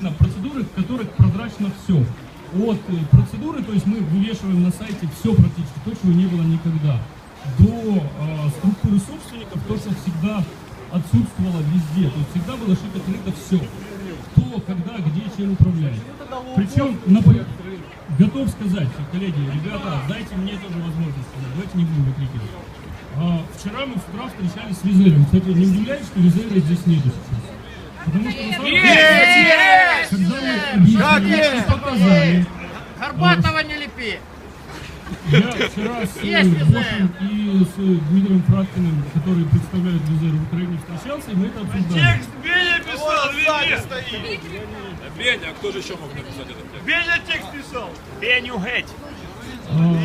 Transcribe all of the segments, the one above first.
действительно процедуры, в которых прозрачно все. От э, процедуры, то есть мы вывешиваем на сайте все практически, то, чего не было никогда, до э, структуры собственников, то, что всегда отсутствовало везде, то есть всегда было шито-крыто все. Кто, когда, где, чем управляет. Причем, напо- готов сказать, коллеги, ребята, дайте мне тоже возможность сказать, давайте не будем выкрикивать. А, вчера мы с утра встречались с Визером. Кстати, не удивляюсь, что Визера здесь нету сейчас. Потому что на самом деле, когда мы и показали, Горбатова не лепи. я вчера с Есть. Бошем и с Дмитрием Фраткиным, который представляет Визер в Украине, встречался, и мы это обсуждали. Текст Беня писал, Веня. Беня, а кто же еще мог написать этот текст? Беня текст писал. Беню геть. А,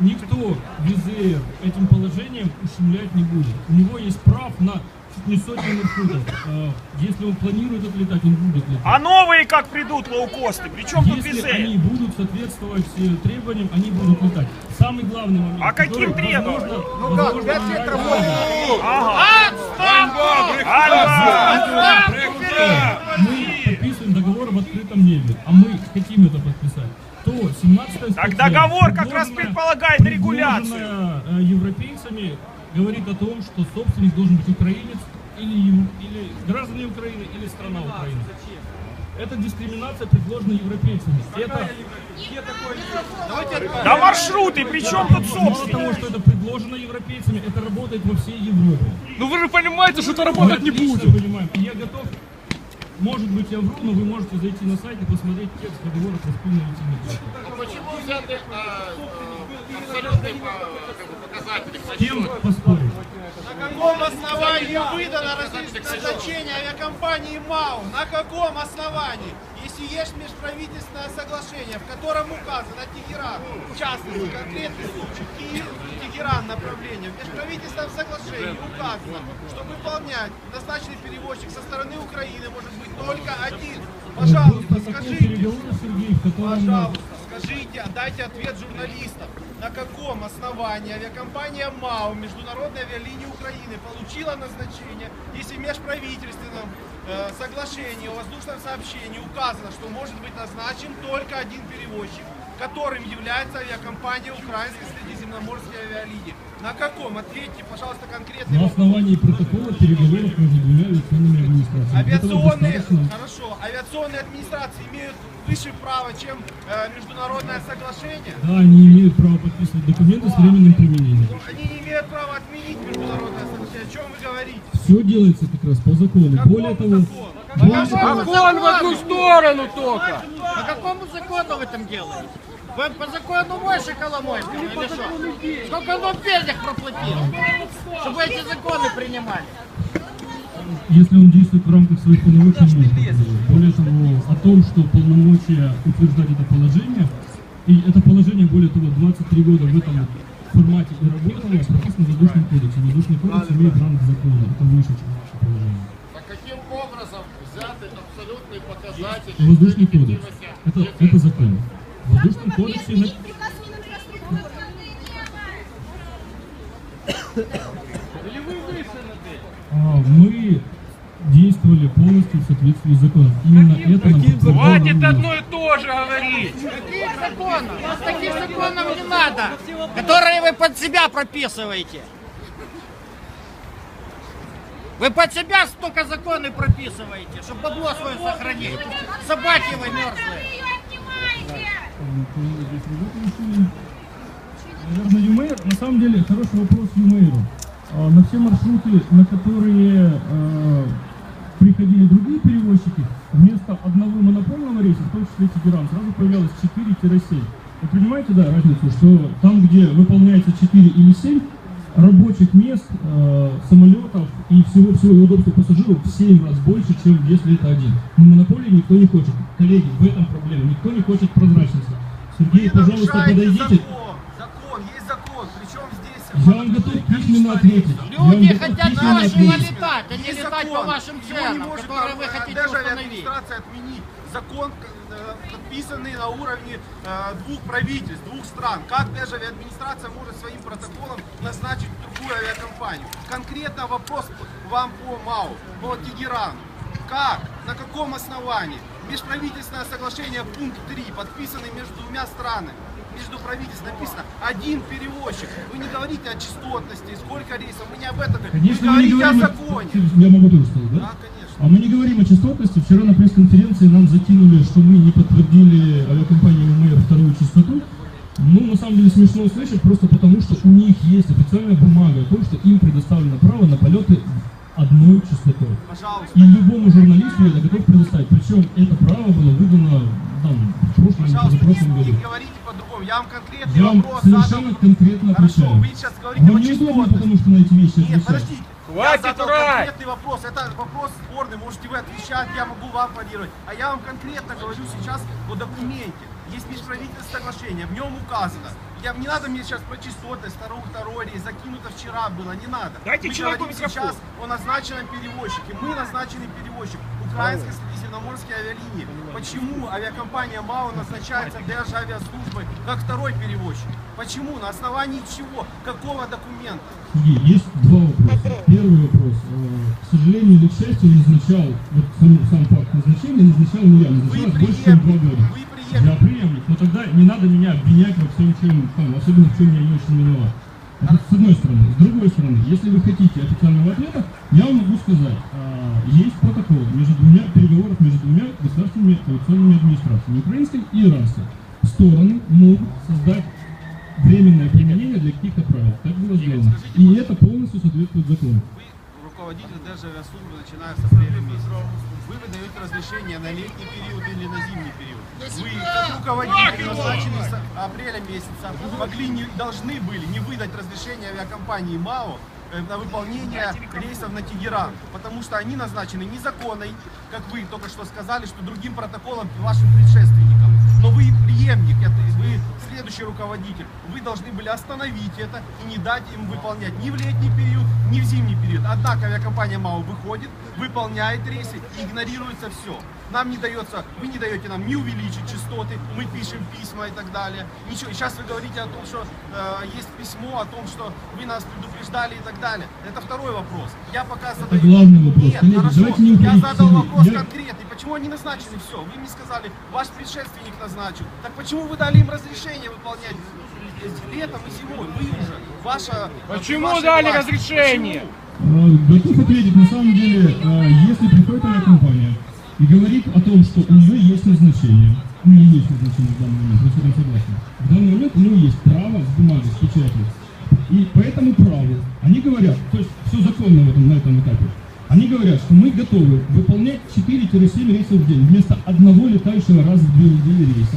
Никто Визер этим положением ущемлять не будет. У него есть прав на не сотни маршрутов. А, Если он планирует отлетать, он будет летать. А новые как придут лоукосты? Причем тут Если они будут соответствовать э, требованиям, они будут летать. Самый главный момент. А каким требованиям? Ну как, 5 метров Альба! Мы подписываем договор в открытом небе. А мы хотим это подписать. То 17 Так договор как раз предполагает регуляцию. э, европейцами говорит о том, что собственник должен быть украинец или, или граждане Украины, или страна Украины. Это дискриминация предложена европейцами. Это Да маршруты, при чем тут мало собственник? того, что это предложено европейцами, это работает во всей Европе. Ну вы же понимаете, что это Мы работать не будет. понимаем. И я готов, может быть, я вру, но вы можете зайти на сайт и посмотреть текст договора про спільне літіння. Почему взяты а, а, абсолютные по- как бы, показатели? С кем поспорить? На каком основании выдано назначение авиакомпании МАУ? На каком основании? Если есть межправительственное соглашение, в котором указано Тегеран, в частности, конкретный случай, Киев, Тегеран направление, в межправительственном соглашении указано, что выполнять назначенный перевозчик со стороны Украины может быть только один. Пожалуйста, скажите, Пожалуйста, скажите, дайте ответ журналистам. На каком основании авиакомпания МАУ, Международная авиалиния Украины, получила назначение, если в межправительственном э, соглашении о воздушном сообщении указано, что может быть назначен только один перевозчик, которым является авиакомпания Украинской средиземноморской авиалинии. На каком? Ответьте, пожалуйста, конкретный на основании протокола переговоров между двумя авиационными администрациями. Авиационные, хорошо, авиационные администрации имеют выше права, чем э, международное соглашение. Да, они имеют право подписывать документы с временным применением. Ну, Они не имеют права отменить международное соглашение. О чем вы говорите? Все делается как раз по закону. Более Какому того, закону? Закон в одну сторону только. По какому закону вы там делаете? Вы по закону Мойши Коломойского или что? Сколько он вам денег проплатил, чтобы эти законы принимали? если он действует в рамках своих полномочий. Более того, о том, что полномочия утверждать это положение, и это положение, более того, 23 года в этом формате и работало, прописано в воздушном кодексе. Воздушный кодекс имеет ранг закона, это выше, чем наше положение. А каким образом взяты абсолютные показатели? Воздушный кодекс. Это, это закон. В воздушном кодексе на- а, мы действовали полностью в соответствии с законом. Именно это нам подтвердил Хватит одно и то же говорить. Каких законов? У нас таких законов не надо, которые вы под себя прописываете. Вы под себя столько законы прописываете, чтобы бабло свое сохранить. Собаки вы мерзлые. Наверное, Юмейр, на самом деле, хороший вопрос Юмейру. А, На все маршруты, на которые а, приходили другие перевозчики, вместо одного монопольного рейса, в том числе Тегеран, сразу появлялось 4-7. Вы понимаете, да, разницу, что там, где выполняется 4 или 7, рабочих мест, э, самолетов и всего-всего удобства пассажиров в 7 раз больше, чем если это один. Но монополии никто не хочет. Коллеги, в этом проблема. Никто не хочет прозрачности. Сергей, Вы пожалуйста, подойдите. Закон, закон, есть закон. Причем здесь... Я вам Люди хотят нашего ответить. летать, а не Есть летать по закон. вашим ценам, может которые вы хотите даже установить. администрация отменить. Закон, э, подписанный на уровне э, двух правительств, двух стран. Как даже администрация может своим протоколом назначить другую авиакомпанию? Конкретно вопрос вам по МАУ, по Тегерану. Как? На каком основании? Межправительственное соглашение пункт 3, подписанный между двумя странами. Между правительством написано один перевозчик. Вы не говорите о частотности, сколько рейсов, вы не об этом. Конечно, вы мы не говорите о говорим законе. Я могу сказать, да? Да, конечно. А мы не говорим о частотности. Вчера на пресс-конференции нам закинули, что мы не подтвердили авиакомпании МР вторую частоту. Ну, на самом деле смешно услышать, просто потому что у них есть официальная бумага о том, что им предоставлено право на полеты одной частотой. Пожалуйста. И любому журналисту я это готов предоставить. Причем это право было выдано там, в прошлом или Пожалуйста, позапрошлом не, году. не говорите по-другому. Я вам конкретный Я вам вопрос совершенно задал. конкретно Хорошо, отвечаю. вы сейчас говорите Вам о неудобно, потому что на эти вещи Нет, отвечать. подождите. Хватит я задал врать! конкретный вопрос. Это вопрос спорный. Можете вы отвечать, я могу вам парировать. А я вам конкретно говорю сейчас о документе. Есть межправительственное соглашение, в нем указано. Я, не надо мне сейчас про частотность, второй, второй рейс, закинуто вчера было, не надо. Дайте Мы человеку говорим микрофон. сейчас о назначенном перевозчике. Мы назначенный перевозчик. Украинской средиземноморские авиалинии. Почему авиакомпания МАУ назначается Державиаслужбой как второй перевозчик? Почему? На основании чего? Какого документа? Есть два вопроса. Первый вопрос. Э, К сожалению или к счастью, назначал, вот сам, сам факт назначения назначал не я, назначал больше, чем два года. Вы Я преемник, но тогда не надо меня обвинять во всем, чем, там, особенно в чем я не очень виноват. Это с одной стороны. С другой стороны, если вы хотите официального ответа, я вам могу сказать, а, есть протокол между двумя переговоров между двумя государственными авиационными администрациями, украинской и иранской. Стороны могут создать временное применение для каких-то правил. Так было сделано. И это полностью соответствует закону. Руководитель Державиаслужбы, начиная с апреля месяца. Вы выдаете разрешение на летний период или на зимний период. Вы, как руководитель, назначенный с апреля месяца, могли не, должны были не выдать разрешение авиакомпании МАО на выполнение рейсов на Тегеран, потому что они назначены незаконной, как вы только что сказали, что другим протоколом вашим предшественникам. Но вы преемник, вы следующий руководитель. Вы должны были остановить это и не дать им выполнять ни в летний период, ни в зимний период. Однако авиакомпания МАУ выходит, выполняет рейсы игнорируется все. Нам не дается, вы не даете нам не увеличить частоты, мы пишем письма и так далее. Ничего. И сейчас вы говорите о том, что э, есть письмо о том, что вы нас предупреждали и так далее. Это второй вопрос. Я пока задаю. главный вопрос. Нет, Коллеги, хорошо. давайте не Я уходить задал сильно. вопрос Я- конкретный. Почему они назначены? Все. Вы мне сказали, ваш предшественник назначил. Так почему вы дали им разрешение выполнять летом и зимой? Вы уже. Ваша. Почему ваша дали власть. разрешение? Почему? Э, Готов ответить, на самом деле, э, если приходит авиакомпания и говорит о том, что у нее есть назначение, у нее есть назначение в данный момент, вы с этим согласны, в данный момент у нее есть право с бумагой, с печатью. И по этому праву они говорят, то есть все законно в этом, на этом этапе, они говорят, что мы готовы выполнять 4-7 рейсов в день вместо одного летающего раз в две недели рейса.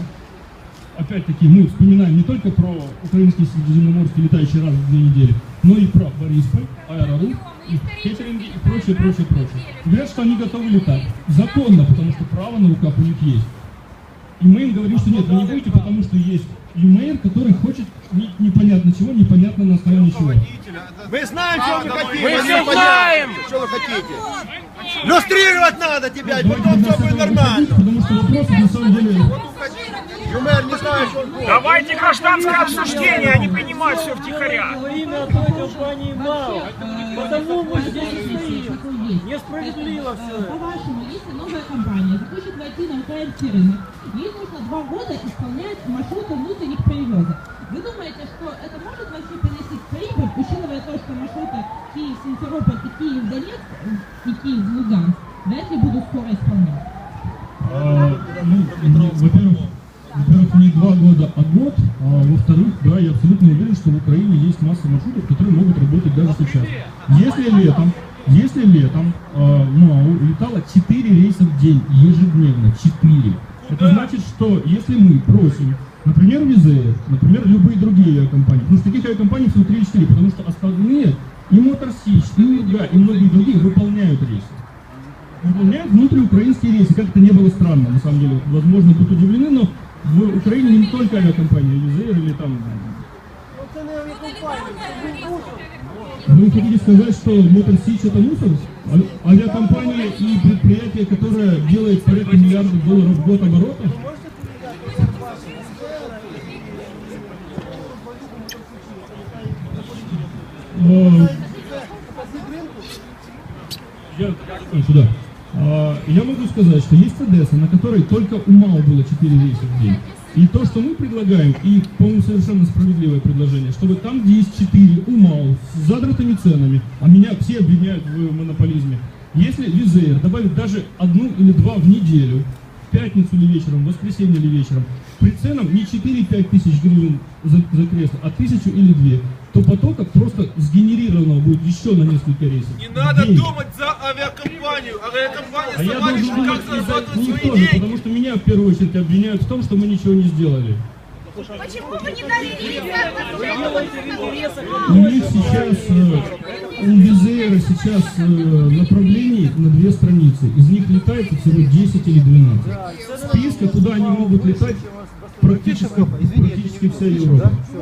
Опять-таки мы вспоминаем не только про украинский средиземноморский летающий раз в две недели, но и про Борисполь, Аэрорух, и кетеринги и прочее, прочее, прочее. Говорят, что они готовы летать. Законно, потому что право на руках у них есть. И мы им говорим, что нет, вы не будете, потому что есть ЮМР, который хочет не- непонятно чего, непонятно на основании чего. Мы знаем, право что вы хотите. Мы все знаем. Что вы хотите. Люстрировать надо тебя, Давайте потом все будет нормально. потому что вопросы на самом деле... Юмер не знает, что он. Давайте гражданское обсуждение, а не принимать все втихаря. Во имя той компании МАО. Потому мы здесь и стоим. Несправедливо все. По-вашему, если новая компания захочет войти на украинский рынок, ей нужно два года исполнять маршруты внутренних перевозок. Вы думаете, что это может вообще принести прибыль, учитывая то, что маршруты Киев-Симферополь и Киев-Донецк и Киев-Луганск вряд ли будут скоро исполнять? А, ну, ну, во-первых, во-первых, не два года, а год. А, во-вторых, да, я абсолютно уверен, что в Украине есть масса маршрутов, которые могут работать даже сейчас. Если летом, если летом а, МАУ летало 4 рейса в день ежедневно, 4. Это значит, что если мы просим, например, Визея, например, любые другие авиакомпании, потому что таких авиакомпаний всего 3 или 4, потому что остальные, и Моторсич, и Урга, и многие другие выполняют рейсы выполняют внутриукраинские рейсы. Как это не было странно, на самом деле. Возможно, будут удивлены, но в Украине не только авиакомпания Визер или там... Вы хотите сказать, что Мотор Сич это мусор? А- Авиакомпания и предприятие, которое делает порядка миллиардов долларов в год оборота? Э, Я ой, сюда. А, Я могу сказать, что есть Одесса, на которой только у МАУ было 4 рейса в день. И то, что мы предлагаем, и, по-моему, совершенно справедливое предложение, чтобы там, где есть 4 у МАУ с задратыми ценами, а меня все обвиняют в монополизме, если Визеер добавит даже одну или два в неделю, в пятницу или вечером, в воскресенье или вечером, при ценам не 4-5 тысяч гривен за, за кресло, а тысячу или две, то потока просто сгенерированного будет еще на несколько рейсов. Не надо день. думать за авиакомпанию. Авиакомпания А сама решит, как зарабатывать свои тоже, деньги. потому что меня в первую очередь обвиняют в том, что мы ничего не сделали. Почему вы не дали рейс? У них сейчас, э, у Визеера сейчас э, направлений на две страницы. Из них летает всего 10 или 12. Списка, куда они могут летать, практически, практически вся Европа.